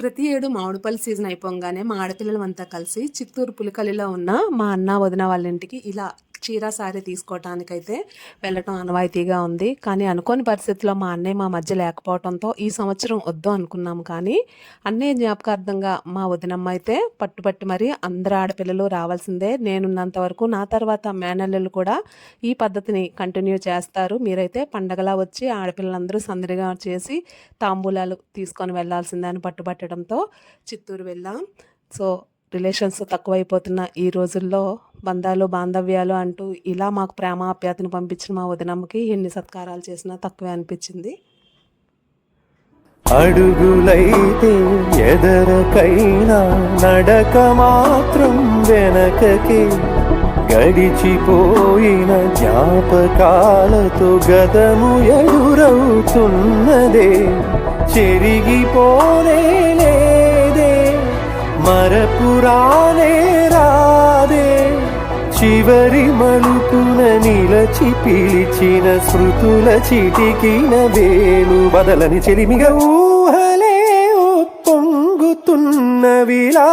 ప్రతి ఏడు మామిడిపల్లి సీజన్ అయిపోగానే మా ఆడపిల్లలంతా కలిసి చిత్తూరు పులికలిలో ఉన్న మా అన్న వదిన వాళ్ళ ఇంటికి ఇలా చీర సారీ తీసుకోవటానికైతే వెళ్ళటం అనవాయితీగా ఉంది. కానీ అనుకోని పరిస్థితుల్లో మా అన్నయ్య మా మధ్య లేకపోవడంతో ఈ సంవత్సరం వద్దు అనుకున్నాం. కానీ అన్నయ్య జ్ఞాపకార్థంగా మా వదినమ్మ అయితే పట్టుబట్టి మరి అందరు ఆడపిల్లలు రావాల్సిందే. నేనున్నంత వరకు నా తర్వాత మేనల్లులు కూడా ఈ పద్ధతిని కంటిన్యూ చేస్తారు. మీరైతే పండగలా వచ్చి ఆడపిల్లలందరూ సందడిగా చేసి తాంబూలాలు తీసుకొని వెళ్ళాల్సిందే అని పట్టుబట్టడంతో చిత్తూరు వెళ్ళాం. సో రిలేషన్స్ తక్కువైపోతున్న ఈ రోజుల్లో బంధాలు బాంధవ్యాలు అంటూ ఇలా మాకు ప్రేమ ఆప్యాతను పంపించిన మా వదినమ్మకి ఎన్ని సత్కారాలు చేసినా తక్కువే అనిపించింది. అడుగులైతే ఎదరకైనా నడక మాత్రం వెనకకి గడిచిపోయిన జ్ఞాపకాలతో గతము ఎదురవుతున్నదే చెరిగిపోనే లేదే మరపురానే రాదే. చివరి మలుపున నిలచి పిలిచిన శృతుల చిటికిన వేలు బదలని చెలిమిగా ఊహలే పొంగుతున్నవిలా